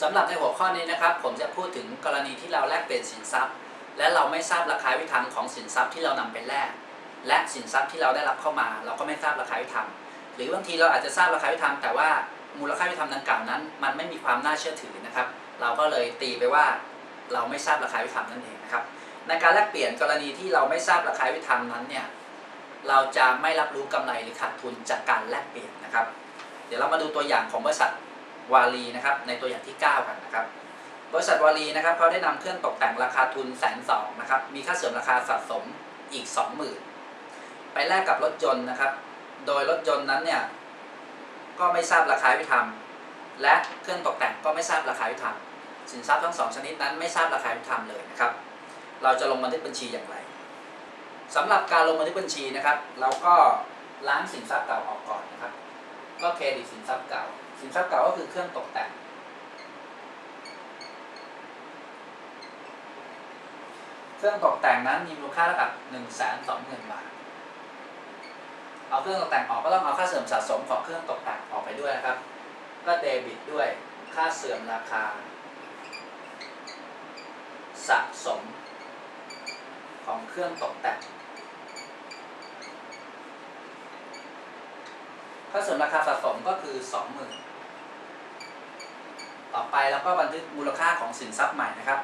สำหรับในหัวข้อนี้นะครับ ผมจะพูดถึงกรณีที่เราแลกเปลี่ยนสินทรัพย์ และเราไม่ทราบราคาวิธรรมของสินทรัพย์ที่เรานำไปแลกและสินทรัพย์ที่เราได้รับเข้ามา เราก็ไม่ทราบราคาวิธรรมหรือบางทีเราอาจจะทราบราคาวิธรรมแต่ว่ามูลค่าวิธรรมดังกล่าวนั้น มันไม่มีความน่าเชื่อถือนะครับ เราก็เลยตีไปว่าเราไม่ทราบราคาวิธรรมนั่นเองนะครับในการแลกเปลี่ยนกรณีที่เราไม่ทราบราคาวิธรรมนั้นเนี่ยเราจะไม่รับรู้กำไรหรือขาดทุนจากการแลกเปลี่ยนนะครับ เดี๋ยวเรามาดูตัวอย่างของบริษัท วาลีนะครับในตัวอย่างที่ 9 กันนะครับบริษัทวาลีนะครับเขาได้นำเครื่องตกแต่งราคาทุนแสนสองนะครับมีค่าเสื่อมราคาสะสมอีก 20,000 ไปแลกกับรถยนต์นะครับ โดยรถยนต์นั้นเนี่ยก็ไม่ทราบราคาวิธรรมและเครื่องตกแต่งก็ไม่ทราบราคาวิธรรมสินทรัพย์ทั้งสองชนิดนั้นไม่ทราบราคาวิธรรมเลยนะครับ เราจะลงบันทึกบัญชีอย่างไรสำหรับการลงบันทึกบัญชีนะครับ เราก็ล้างสินทรัพย์เก่าออกก่อนนะครับ ก็เครดิตสินทรัพย์เก่า สินทรัพย์เก่าก็คือเครื่องตกแต่ง เครื่องตกแต่งนั้นมีมูลค่าเท่ากับ1 2 0 0 0 0บาท เอาเครื่องตกแต่งออกก็ต้องเอาค่าเสื่อมสะสมของเครื่องตกแต่งออกไปด้วยนะครับ ก็เดบิตด้วยค่าเสื่อมราคา สะสมของเครื่องตกแต่ง ค่าเสื่อมราคาสะสมก็คือ20,000ต่อไปเราก็บันทึกมูลค่าของสินทรัพย์ใหม่นะครับ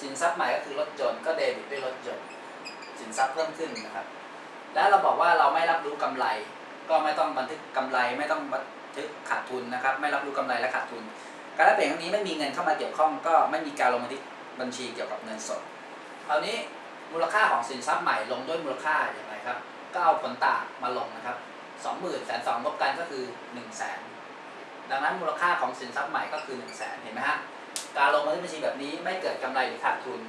สินทรัพย์ใหม่ก็คือรถยนต์ก็เดบิตด้วยรถยนต์สินทรัพย์เพิ่มขึ้นนะครับ แล้วเราบอกว่าเราไม่รับรู้กำไร ก็ไม่ต้องบันทึกกำไร ไม่ต้องบันทึกขาดทุนนะครับ ไม่รับรู้กำไรและขาดทุน การแลกเปลี่ยนครั้งนี้ไม่มีเงินเข้ามาเกี่ยวข้อง ก็ไม่มีการลงบันทึกบัญชีเกี่ยวกับเงินสดคราวนี้มูลค่าของสินทรัพย์ใหม่ลงด้วยมูลค่าอย่างไรครับ ก็เอาผลต่างมาลงนะครับ สองหมื่นแสนสองลบกันก็คือหนึ่งแสนดังนั้นมูลค่าของสินทรัพย์ใหม่ก็คือหนึ่งแสนเห็นไหมฮะการลงบันทึกบัญชีแบบนี้ไม่เกิดกำไรหรือขาดทุน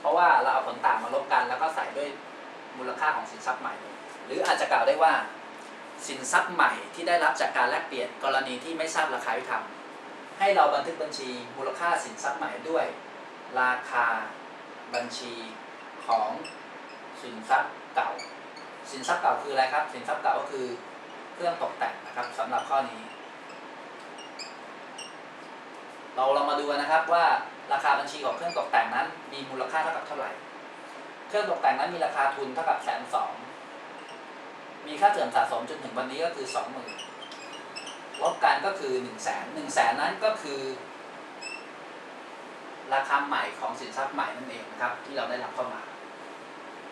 เพราะว่าเราเอาผลต่างมาลบกันแล้วก็ใส่ด้วยมูลค่าของสินทรัพย์ใหม่ หรืออาจจะกล่าวได้ว่า สินทรัพย์ใหม่ที่ได้รับจากการแลกเปลี่ยนกรณีที่ไม่ทราบราคาวิธรรมให้เราบันทึกบัญชีมูลค่าสินทรัพย์ใหม่ด้วย ราคาบัญชีของสินทรัพย์เก่า สินทรัพย์เก่าคืออะไรครับ สินทรัพย์เก่าก็คือเครื่องตกแต่งนะครับสำหรับข้อนี้ เราลองมาดูนนะครับว่าราคาบัญชีของเครื่องตกแต่งนั้น มีมูลค่าเท่ากับเท่าไหร่ เครื่องตกแต่งนั้นมีราคาทุนเท่ากับแสนสองมีค่าเสื่อมสะสมจนถึงวันนี้ก็คือสองหมื่นลบกันก็คือหนึ่งแสนหนึ่งแสนนั้นก็คือ ราคาใหม่ของสินทรัพย์ใหม่นั่นเองนะครับ ที่เราได้รับเข้ามา